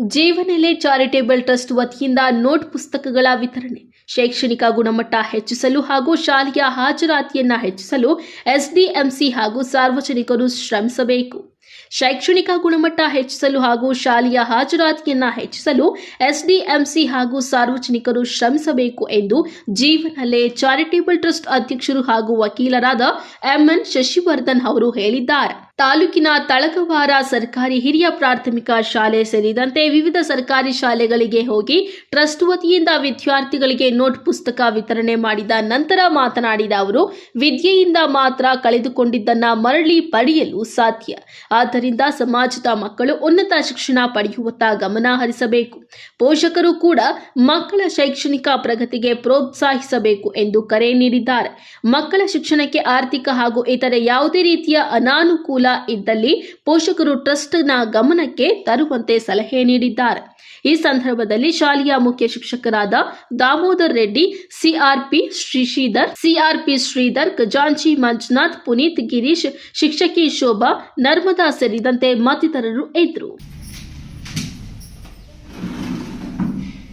ಜೀವನೆಲೆ charitable trust ವತಿಯಿಂದ note ಪುಸ್ತಕಗಳ ವಿತರಣೆ, ಶೈಕ್ಷಣಿಕ ಗುಣಮಟ್ಟ ಹೆಚ್ಚಿಸಲು ಹಾಗೂ ಶಾಲೆಯ ಹಾಜರಾತಿಯನ್ನ ಹೆಚ್ಚಿಸಲು ಎಸ್ಡಿಎಂಸಿ ಹಾಗೂ ಸಾರ್ವಜನಿಕರು ಶ್ರಮಿಸಬೇಕು. ಶೈಕ್ಷಣಿಕ ಗುಣಮಟ್ಟ ಹೆಚ್ಚಿಸಲು ಹಾಗೂ ಶಾಲೆಯ ಹಾಜರಾತಿಯನ್ನು ಹೆಚ್ಚಿಸಲು ಎಸ್ಡಿಎಂಸಿ ಹಾಗೂ ಸಾರ್ವಜನಿಕರು ಶ್ರಮಿಸಬೇಕು ಎಂದು ಜೀವನಲ್ಲೇ ಚಾರಿಟೇಬಲ್ ಟ್ರಸ್ಟ್ ಅಧ್ಯಕ್ಷರು ಹಾಗೂ ವಕೀಲರಾದ ಎಂಎನ್ ಶಶಿವರ್ಧನ್ ಅವರು ಹೇಳಿದ್ದಾರೆ. ತಾಲೂಕಿನ ತಳಕವಾರ ಸರ್ಕಾರಿ ಹಿರಿಯ ಪ್ರಾಥಮಿಕ ಶಾಲೆ ಸೇರಿದಂತೆ ವಿವಿಧ ಸರ್ಕಾರಿ ಶಾಲೆಗಳಿಗೆ ಹೋಗಿ ಟ್ರಸ್ಟ್ ವತಿಯಿಂದ ವಿದ್ಯಾರ್ಥಿಗಳಿಗೆ ನೋಟ್ ಪುಸ್ತಕ ವಿತರಣೆ ಮಾಡಿದ ನಂತರ ಮಾತನಾಡಿದ ಅವರು, ವಿದ್ಯೆಯಿಂದ ಮಾತ್ರ ಕಳೆದುಕೊಂಡಿದ್ದನ್ನ ಮರಳಿ ಪಡೆಯಲು ಸಾಧ್ಯ. ಆದ್ದರಿಂದ ಸಮಾಜದ ಮಕ್ಕಳು ಉನ್ನತ ಶಿಕ್ಷಣ ಪಡೆಯುವತ್ತ ಗಮನ ಹರಿಸಬೇಕು. ಪೋಷಕರು ಕೂಡ ಮಕ್ಕಳ ಶೈಕ್ಷಣಿಕ ಪ್ರಗತಿಗೆ ಪ್ರೋತ್ಸಾಹಿಸಬೇಕು ಎಂದು ಕರೆ ನೀಡಿದ್ದಾರೆ. ಮಕ್ಕಳ ಶಿಕ್ಷಣಕ್ಕೆ ಆರ್ಥಿಕ ಹಾಗೂ ಇತರೆ ಯಾವುದೇ ರೀತಿಯ ಅನಾನುಕೂಲ ಇದ್ದಲ್ಲಿ ಪೋಷಕರು ಟ್ರಸ್ಟ್ನ ಗಮನಕ್ಕೆ ತರುವಂತೆ ಸಲಹೆ ನೀಡಿದ್ದಾರೆ. ಈ ಸಂದರ್ಭದಲ್ಲಿ ಶಾಲೆಯ ಮುಖ್ಯ ಶಿಕ್ಷಕರಾದ ದಾಮೋದರ್ ರೆಡ್ಡಿ, ಸಿಆರ್ಪಿ ಶ್ರೀಧರ್ ಸಿಆರ್ಪಿ ಶ್ರೀಧರ್, ಖಜಾಂಚಿ ಮಂಜುನಾಥ್, ಪುನೀತ್ ಗಿರೀಶ್, ಶಿಕ್ಷಕಿ ಶೋಭಾ, ನರ್ಮದಾ ಸೇರಿದಂತೆ ಮತ್ತಿತರರು ಇದ್ದರು.